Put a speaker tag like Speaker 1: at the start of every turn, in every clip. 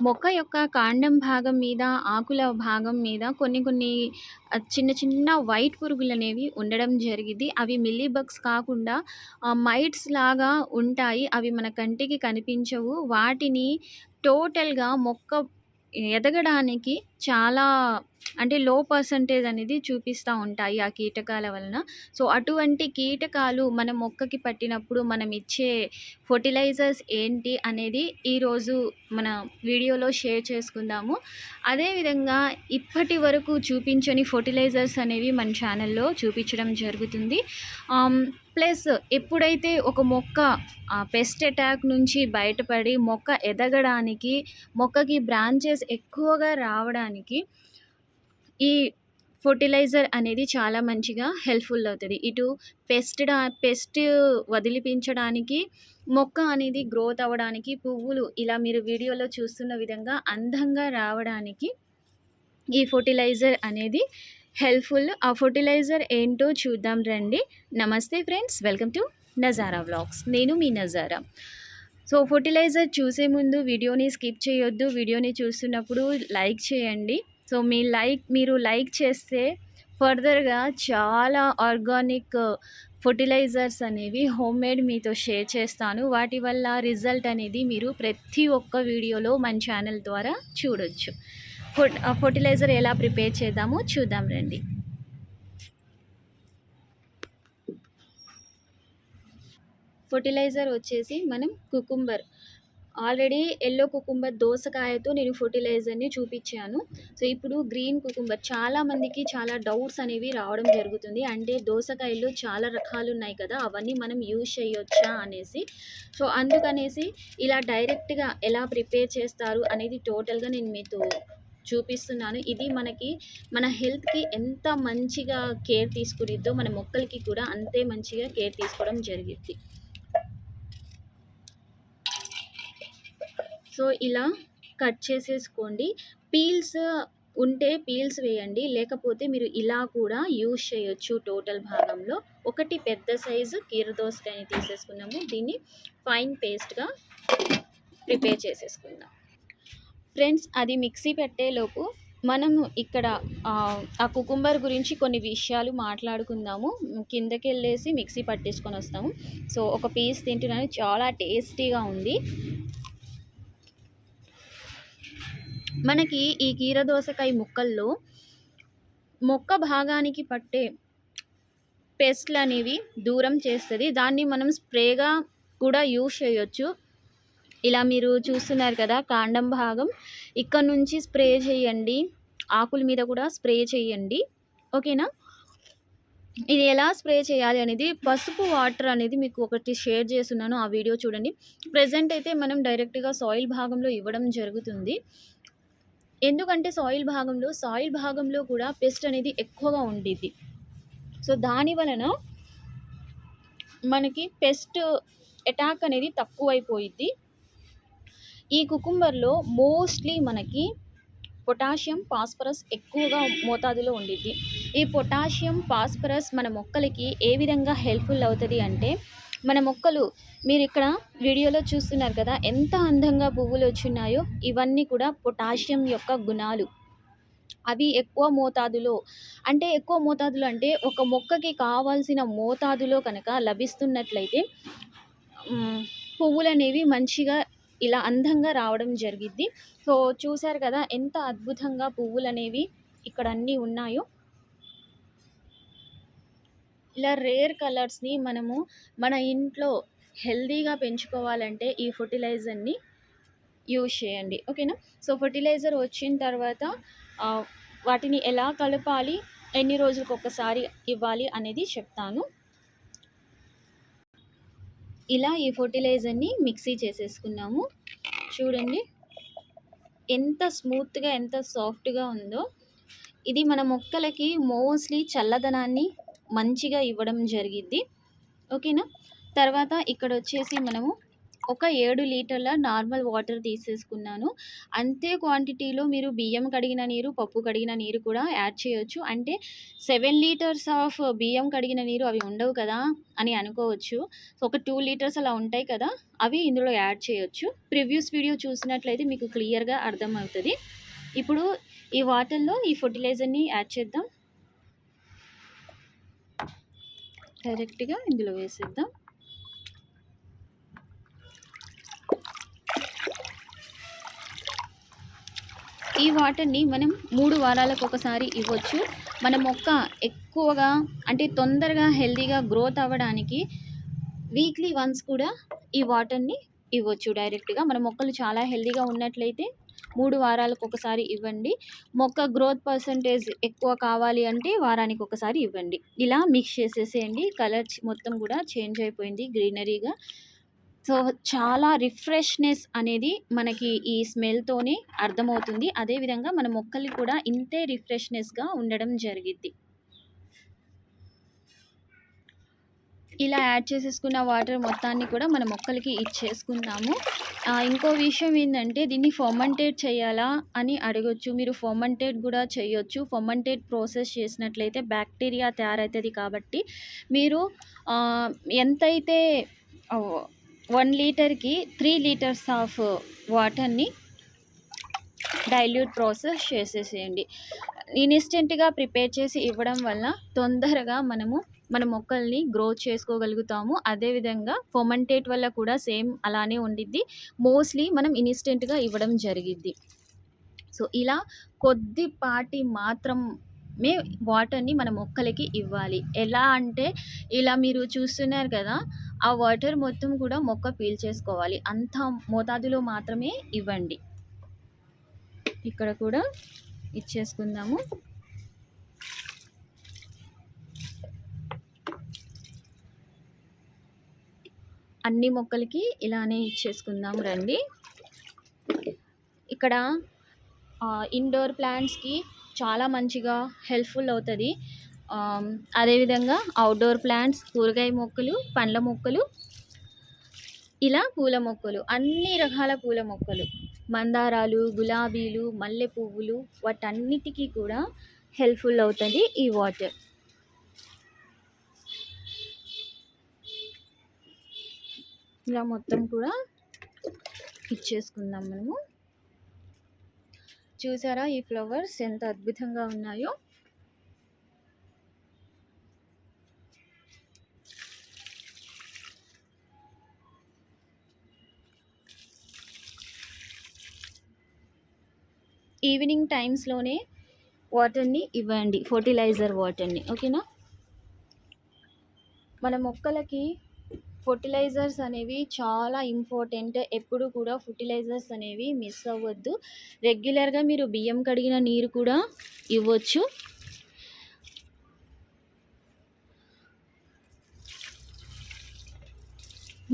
Speaker 1: మొక్క యొక్క కాండం భాగం మీద, ఆకుల భాగం మీద కొన్ని కొన్ని చిన్న చిన్న వైట్ పురుగులనేవి ఉండడం జరిగింది అవి మిల్లీ బగ్స్ కాకుండా మైట్స్ లాగా ఉంటాయి. అవి మన కంటికి కనిపించవు. వాటిని టోటల్‌గా మొక్క ఎదగడానికి చాలా అంటే లో పర్సెంటేజ్ అనేది చూపిస్తూ ఉంటాయి ఆ కీటకాల వలన. సో, అటువంటి కీటకాలు మన మొక్కకి పట్టినప్పుడు మనం ఇచ్చే ఫర్టిలైజర్స్ ఏంటి అనేది ఈరోజు మన వీడియోలో షేర్ చేసుకుందాము. అదేవిధంగా ఇప్పటి వరకు చూపించని ఫెర్టిలైజర్స్ అనేవి మన ఛానల్‌లో చూపించడం జరుగుతుంది. ప్లస్ ఎప్పుడైతే ఒక మొక్క పెస్ట్ అటాక్ నుంచి బయటపడి మొక్క ఎదగడానికి, మొక్కకి బ్రాంచెస్ ఎక్కువగా రావడానికి ఈ ఫర్టిలైజర్ అనేది చాలా మంచిగా హెల్ప్‌ఫుల్ అవుతుంది. ఇటు పెస్ట్ పెస్ట్ వదిలిపించడానికి, మొక్క అనేది గ్రోత్ అవ్వడానికి, పువ్వులు ఇలా మీరు వీడియోలో చూస్తున్న విధంగా అందంగా రావడానికి ఈ ఫర్టిలైజర్ అనేది హెల్ప్‌ఫుల్. ఆ ఫెర్టిలైజర్ ఏంటో చూద్దాం రండి. నమస్తే friends welcome to Nazara vlogs. నేను మీ నజారా. సో, ఫర్టిలైజర్ చూసే ముందు వీడియోని స్కిప్ చేయొద్దు. వీడియోని చూస్తున్నప్పుడు లైక్ చేయండి. సో, మీ లైక్ మీరు లైక్ చేస్తే ఫర్దర్‌గా చాలా ఆర్గానిక్ ఫర్టిలైజర్స్ అనేవి హోమ్ మేడ్ మీతో షేర్ చేస్తాను. వాటి వల్ల రిజల్ట్ అనేది మీరు ప్రతి ఒక్క వీడియోలో మన ఛానల్ ద్వారా చూడొచ్చు. ఫెర్ట్ ఫర్టిలైజర్ ఎలా ప్రిపేర్ చేద్దామో చూద్దాం రండి. ఫర్టిలైజర్ వచ్చేసి మనం కుకుంబర్ ఆల్రెడీ ఎల్లో కుకుంబర్ దోసకాయతో నేను ఫెర్టిలైజర్‌ని చూపించాను సో, ఇప్పుడు గ్రీన్ కుకుంబర్ చాలామందికి చాలా డౌట్స్ అనేవి రావడం జరుగుతుంది. అంటే దోసకాయలు చాలా రకాలు ఉన్నాయి కదా! అవన్నీ మనం యూజ్ చేయొచ్చా అనేసి. సో, అందుకనేసి ఇలా డైరెక్ట్‌గా ఎలా ప్రిపేర్ చేస్తారు అనేది టోటల్‌గా నేను మీతో చూపిస్తున్నాను. ఇది మనకి మన హెల్త్‌కి ఎంత మంచిగా కేర్ తీసుకునిద్దో మన మొక్కలకి కూడా అంతే మంచిగా కేర్ తీసుకోవడం జరిగింది సో, ఇలా కట్ చేసేసుకోండి. పీల్స్ ఉంటే పీల్స్ వేయండి. లేకపోతే మీరు ఇలా కూడా యూజ్ చేయొచ్చు టోటల్ భాగంలో. ఒకటి పెద్ద సైజు కీరదోసకాయని తీసేసుకున్నాము. దీన్ని ఫైన్ పేస్ట్‌గా ప్రిపేర్ చేసేసుకుందాం. ఫ్రెండ్స్ అది మిక్సీ పెట్టేలోపు మనము ఇక్కడ ఆ కుకుంబర్ గురించి కొన్ని విషయాలు మాట్లాడుకుందాము. కిందకి వెళ్ళేసి మిక్సీ పట్టేసుకొనొస్తాము. సో, ఒక పీస్ తింటున్నాను. చాలా టేస్టీగా ఉంది. మనకి ఈ కీరదోసకాయ ముక్కల్లో మొక్క భాగానికి పట్టే పెస్ట్లు అనేవి దూరం చేస్తుంది దాన్ని మనం స్ప్రేగా కూడా యూజ్ చేయొచ్చు. ఇలా మీరు చూస్తున్నారు కదా! కాండం భాగం ఇక్కడ నుంచి స్ప్రే చేయండి. ఆకుల మీద కూడా స్ప్రే చేయండి. ఓకేనా? ఇది ఎలా స్ప్రే చేయాలి అనేది పసుపు వాటర్ అనేది మీకు ఒకటి షేర్ చేస్తున్నాను ఆ వీడియో చూడండి. ప్రజెంట్ అయితే మనం డైరెక్ట్‌గా సాయిల్ భాగంలో ఇవ్వడం జరుగుతుంది. ఎందుకంటే సాయిల్ భాగంలో సాయిల్ భాగంలో కూడా పెస్ట్ అనేది ఎక్కువగా ఉండేది సో, దాని వలన మనకి పెస్ట్ అటాక్ అనేది తక్కువైపోయిద్ది. ఈ కుకుంబర్‌లో మోస్ట్‌లీ మనకి పొటాషియం, ఫాస్ఫరస్ ఎక్కువగా మోతాదులో ఉండిద్ది. ఈ పొటాషియం, ఫాస్ఫరస్ మన మొక్కలకి ఏ విధంగా హెల్ప్‌ఫుల్ అవుతుంది అంటే, మన మొక్కలు మీరు ఇక్కడ వీడియోలో చూస్తున్నారు కదా! ఎంత అందంగా పువ్వులు వచ్చున్నాయో ఇవన్నీ కూడా పొటాషియం యొక్క గుణాలు. అవి ఎక్కువ మోతాదులో అంటే ఎక్కువ మోతాదులో అంటే ఒక మొక్కకి కావాల్సిన మోతాదులో కనుక లభిస్తున్నట్లయితే పువ్వులు పువ్వులనేవి మంచిగా ఇలా అందంగా రావడం జరిగిద్ది. సో, చూసారు కదా! ఎంత అద్భుతంగా పువ్వులు అనేవి ఇక్కడ అన్నీ ఉన్నాయో. ఇలా రేర్ కలర్స్‌ని మనము మన ఇంట్లో హెల్తీగా పెంచుకోవాలంటే ఈ ఫెర్టిలైజర్‌ని యూజ్ చేయండి. ఓకేనా? సో, ఫెర్టిలైజర్ వచ్చిన తర్వాత వాటిని ఎలా కలపాలి, ఎన్ని రోజులకొకసారి ఇవ్వాలి అనేది చెప్తాను. ఇలా ఈ ఫర్టిలైజర్ని మిక్సీ చేసేసుకున్నాము. చూడండి. ఎంత స్మూత్‌గా, ఎంత సాఫ్ట్‌గా ఉందో. ఇది మన మొక్కలకి మోస్ట్‌లీ చల్లదనాన్ని మంచిగా ఇవ్వడం జరిగిద్ది. ఓకేనా? తర్వాత ఇక్కడ వచ్చేసి మనము ఒక ఏడు లీటర్ల నార్మల్ వాటర్ తీసేసుకున్నాను. అంతే క్వాంటిటీలో మీరు బియ్యం కడిగిన నీరు పప్పు కడిగిన నీరు కూడా యాడ్ చేయొచ్చు. అంటే సెవెన్ లీటర్స్ ఆఫ్ బియ్యం కడిగిన నీరు అవి ఉండవు కదా అని అనుకోవచ్చు. సో ఒక టూ లీటర్స్ అలా ఉంటాయి కదా అవి ఇందులో యాడ్ చేయొచ్చు. ప్రివ్యూస్ వీడియో చూసినట్లయితే మీకు క్లియర్గా అర్థమవుతుంది. ఇప్పుడు ఈ వాటర్లో ఈ ఫర్టిలైజర్ని యాడ్ చేద్దాం. డైరెక్ట్గా ఇందులో వేసేద్దాం. ఈ వాటర్ని మనం మూడు వారాలకు ఒకసారి ఇవ్వచ్చు. మన మొక్క ఎక్కువగా అంటే తొందరగా హెల్తీగా గ్రోత్ అవ్వడానికి వీక్లీ వన్స్ కూడా ఈ వాటర్ని ఇవ్వచ్చు డైరెక్ట్గా. మన మొక్కలు చాలా హెల్దీగా ఉన్నట్లయితే మూడు వారాలకు ఒకసారి ఇవ్వండి. మొక్క గ్రోత్ పర్సంటేజ్ ఎక్కువ కావాలి అంటే వారానికి ఒకసారి ఇవ్వండి. ఇలా మిక్స్ చేసేసేయండి. కలర్ మొత్తం కూడా చేంజ్ అయిపోయింది గ్రీనరీగా. సో చాలా రిఫ్రెష్నెస్ అనేది మనకి ఈ స్మెల్తోనే అర్థమవుతుంది. అదేవిధంగా మన మొక్కలు కూడా ఇంతే రిఫ్రెష్నెస్గా ఉండడం జరిగిద్ది. ఇలా యాడ్ చేసేసుకున్న వాటర్ మొత్తాన్ని కూడా మన మొక్కలకి ఇచ్చేసుకుందాము. ఇంకో విషయం ఏంటంటే దీన్ని ఫర్మంటేట్ చేయాలా అని అడగొచ్చు. మీరు ఫర్మంటేట్ కూడా చేయొచ్చు. ఫర్మంటేట్ ప్రాసెస్ చేసినట్లయితే బ్యాక్టీరియా తయారవుతుంది కాబట్టి మీరు ఎంతైతే వన్ లీటర్కి త్రీ లీటర్స్ ఆఫ్ వాటర్ని డైల్యూట్ ప్రాసెస్ చేసేసేయండి. ఇన్స్టెంట్గా ప్రిపేర్ చేసి ఇవ్వడం వల్ల తొందరగా మనము మన మొక్కల్ని గ్రోత్ చేసుకోగలుగుతాము. అదేవిధంగా ఫొమంటేట్ వల్ల కూడా సేమ్ అలానే ఉండిద్ది. మోస్ట్లీ మనం ఇన్స్టెంట్గా ఇవ్వడం జరిగిద్ది. సో ఇలా కొద్దిపాటి మాత్రం మే వాటర్ని మన మొక్కలకి ఇవ్వాలి. ఎలా అంటే ఇలా మీరు చూస్తున్నారు కదా ఆ వాటర్ మొత్తం కూడా మొక్క పీల్చేసుకోవాలి. అంత మోతాదులో మాత్రమే ఇవ్వండి. ఇక్కడ కూడా ఇచ్చేసుకుందాము. అన్ని మొక్కలకి ఇలానే ఇచ్చేసుకుందాం రండి. ఇక్కడ ఇండోర్ ప్లాంట్స్కి చాలా మంచిగా హెల్ప్ఫుల్ అవుతుంది. అదేవిధంగా అవుట్డోర్ ప్లాంట్స్ కూరగాయ మొక్కలు పండ్ల మొక్కలు ఇలా పూల మొక్కలు అన్ని రకాల పూల మొక్కలు మందారాలు గులాబీలు మల్లె పువ్వులు వాటన్నిటికీ కూడా హెల్ప్ఫుల్ అవుతుంది ఈ వాటర్ ఇలా మొత్తం కూడా ఇచ్చేసుకుందాం మనము. చూసారా ఈ ఫ్లవర్స్ ఎంత అద్భుతంగా ఉన్నాయో? ఈవినింగ్ టైమ్స్లోనే వాటర్ని ఇవ్వండి ఫర్టిలైజర్ వాటర్ని ఓకేనా? మన మొక్కలకి ఫర్టిలైజర్స్ అనేవి చాలా ఇంపార్టెంట్. ఎప్పుడు కూడా ఫర్టిలైజర్స్ అనేవి మిస్ అవ్వద్దు. రెగ్యులర్గా మీరు బియ్యం కడిగిన నీరు కూడా ఇవ్వచ్చు.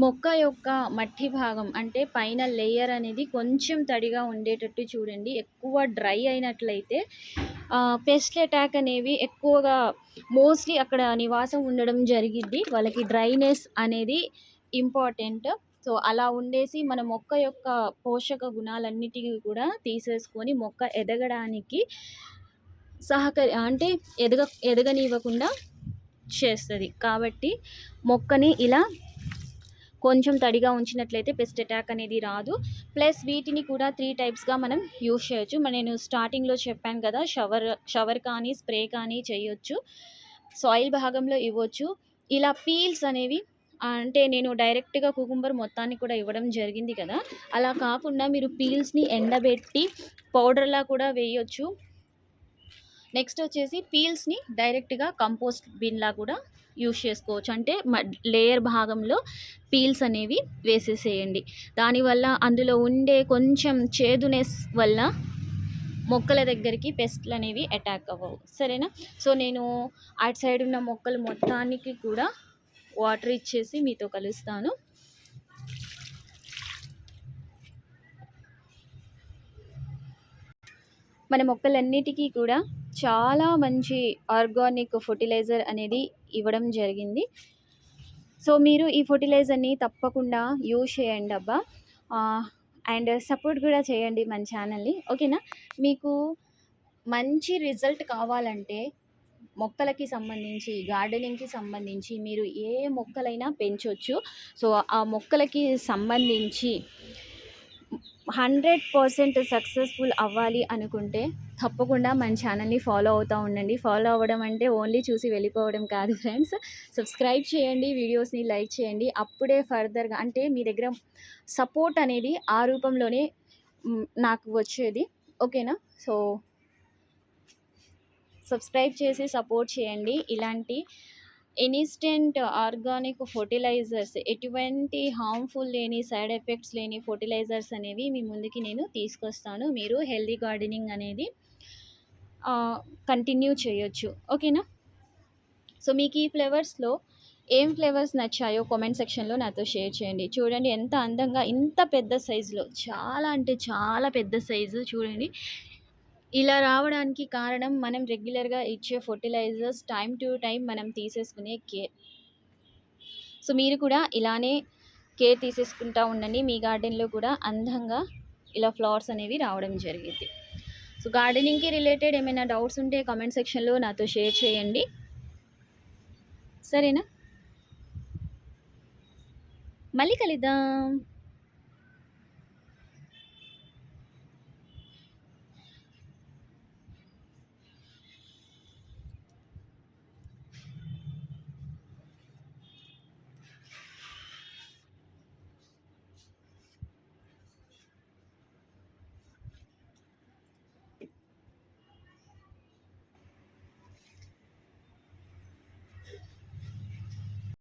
Speaker 1: మొక్క యొక్క మట్టి భాగం అంటే పైన లేయర్ అనేది కొంచెం తడిగా ఉండేటట్టు చూడండి. ఎక్కువ డ్రై అయినట్లయితే పెస్ట్ అటాక్ అనేవి ఎక్కువగా మోస్ట్లీ అక్కడ నివాసం ఉండడం జరిగిద్ది. వాళ్ళకి డ్రైనెస్ అనేది ఇంపార్టెంట్ సో అలా ఉండేసి మన మొక్క యొక్క పోషక గుణాలన్నిటికీ కూడా తీసేసుకొని మొక్క ఎదగడానికి సహకరి అంటే ఎదగ ఎదగనివ్వకుండా చేస్తుంది. కాబట్టి మొక్కని ఇలా కొంచెం తడిగా ఉంచినట్లయితే పెస్ట్ అటాక్ అనేది రాదు. ప్లస్ వీటిని కూడా త్రీ టైప్స్గా మనం యూస్ చేయొచ్చు. నేను స్టార్టింగ్లో చెప్పాను కదా షవర్ షవర్ కానీ స్ప్రే కానీ చేయొచ్చు. సాయిల్ భాగంలో ఇవ్వచ్చు. ఇలా పీల్స్ అనేవి అంటే నేను డైరెక్ట్గా కుకుంబర్ మొత్తాన్ని కూడా ఇవ్వడం జరిగింది కదా. అలా కాకుండా మీరు పీల్స్ని ఎండబెట్టి పౌడర్లా కూడా వేయొచ్చు. నెక్స్ట్ వచ్చేసి పీల్స్ని డైరెక్ట్గా కంపోస్ట్ బిన్లా కూడా యూస్ చేసుకోవచ్చు. అంటే లేయర్ భాగంలో పీల్స్ అనేవి వేసేసేయండి. దానివల్ల అందులో ఉండే కొంచెం చేదునెస్ వల్ల మొక్కల దగ్గరికి పెస్ట్లు అనేవి అటాక్ అవ్వవు. సరేనా? సో నేను అటు సైడ్ ఉన్న మొక్కలు మొత్తానికి కూడా వాటర్ ఇచ్చేసి మీతో కలుస్తాను. మన మొక్కలన్నిటికీ కూడా చాలా మంచి ఆర్గానిక్ ఫర్టిలైజర్ అనేది ఇవ్వడం జరిగింది. సో మీరు ఈ ఫర్టిలైజర్ని తప్పకుండా యూజ్ చేయండి అబ్బా. అండ్ సపోర్ట్ కూడా చేయండి మన ఛానల్ని. ఓకేనా? మీకు మంచి రిజల్ట్ కావాలంటే మొక్కలకి సంబంధించి గార్డెనింగ్కి సంబంధించి మీరు ఏ మొక్కలైనా పెంచవచ్చు సో ఆ మొక్కలకి సంబంధించి హండ్రెడ్ పర్సెంట్ సక్సెస్ఫుల్ అవ్వాలి అనుకుంటే తప్పకుండా మన ఛానల్ని ఫాలో అవుతూ ఉండండి. ఫాలో అవ్వడం అంటే ఓన్లీ చూసి వెళ్ళిపోవడం కాదు ఫ్రెండ్స్. సబ్స్క్రైబ్ చేయండి వీడియోస్ని లైక్ చేయండి. అప్పుడే ఫర్దర్గా అంటే మీ దగ్గర సపోర్ట్ అనేది ఆ రూపంలోనే నాకు వచ్చేది. ఓకేనా? సో సబ్స్క్రైబ్ చేసి సపోర్ట్ చేయండి. ఇలాంటి ఇన్స్టెంట్ ఆర్గానిక్ ఫర్టిలైజర్స్ ఎటువంటి హార్మ్ఫుల్ లేని సైడ్ ఎఫెక్ట్స్ లేని ఫర్టిలైజర్స్ అనేవి మీ ముందుకి నేను తీసుకొస్తాను. మీరు హెల్దీ గార్డెనింగ్ అనేది కంటిన్యూ చేయొచ్చు. ఓకేనా? సో మీకు ఈ ఫ్లేవర్స్లో ఏం ఫ్లేవర్స్ నచ్చాయో కామెంట్ సెక్షన్లో నాతో షేర్ చేయండి. చూడండి ఎంత అందంగా ఇంత పెద్ద సైజులో చాలా అంటే చాలా పెద్ద సైజు చూడండి. ఇలా రావడానికి కారణం మనం రెగ్యులర్గా ఇచ్చే ఫర్టిలైజర్స్ టైం టు టైం మనం తీసేసుకునే కేర్ సో మీరు కూడా ఇలానే కేర్ తీసేసుకుంటా ఉండండి. మీ గార్డెన్లో కూడా అందంగా ఇలా ఫ్లవర్స్ అనేవి రావడం జరిగింది. సో గార్డెనింగ్కి రిలేటెడ్ ఏమైనా డౌట్స్ ఉంటే కామెంట్ సెక్షన్లో నాతో షేర్ చేయండి. సరేనా? మళ్ళీ కలుద్దాం.